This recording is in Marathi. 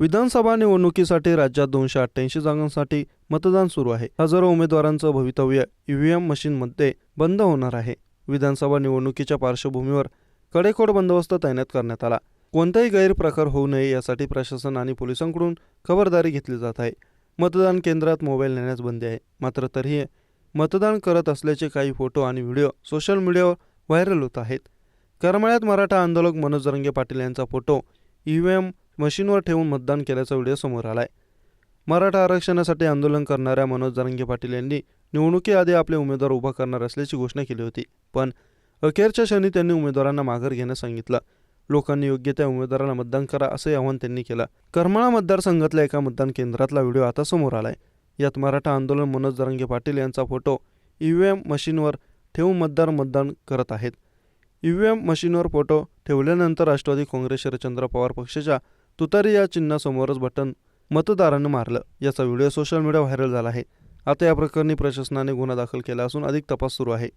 विधानसभा निवडणुकीसाठी राज्यात दोनशे अठ्ठ्याऐंशी जागांसाठी मतदान सुरू आहे. हजारो उमेदवारांचं भवितव्य ईव्हीएम मशीनमध्ये बंद होणार आहे. विधानसभा निवडणुकीच्या पार्श्वभूमीवर कडेकोड बंदोबस्त तैनात करण्यात आला. कोणताही गैरप्रकार होऊ नये यासाठी प्रशासन आणि पोलिसांकडून खबरदारी घेतली जात आहे. मतदान केंद्रात मोबाईल नेण्यास बंदी आहे. मात्र तरीही मतदान करत असल्याचे काही फोटो आणि व्हिडिओ सोशल मीडियावर व्हायरल होत आहेत. करमाळ्यात मराठा आंदोलक मनोज रंगे पाटील यांचा फोटो ईव्हीएम मशीनवर ठेवून मतदान केल्याचा व्हिडिओ समोर आलाय. मराठा आरक्षणासाठी आंदोलन करणाऱ्या मनोज जरंगे पाटील यांनी निवडणुकीआधी आपले उमेदवार उभा करणार असल्याची घोषणा केली होती पण अखेरच्या क्षणी त्यांनी उमेदवारांना माघार घेण्यास सांगितलं. लोकांनी योग्य त्या उमेदवाराला मतदान करा असे आवाहन त्यांनी केलं. करमाळा मतदारसंघातल्या एका मतदान केंद्रातला व्हिडिओ आता समोर आलाय. यात मराठा आंदोलन मनोज जरंगे पाटील यांचा फोटो ई व्ही एम मशीनवर ठेवून मतदार मतदान करत आहेत. ईव्हीएम मशीनवर फोटो ठेवल्यानंतर राष्ट्रवादी काँग्रेस शरदचंद्र पवार पक्षाच्या तुतारी या चिन्हासमोरच बटन मतदारांनं मारलं. याचा व्हिडिओ सोशल मीडिया व्हायरल झाला आहे. आता या प्रकरणी प्रशासनाने गुन्हा दाखल केला असून अधिक तपास सुरू आहे.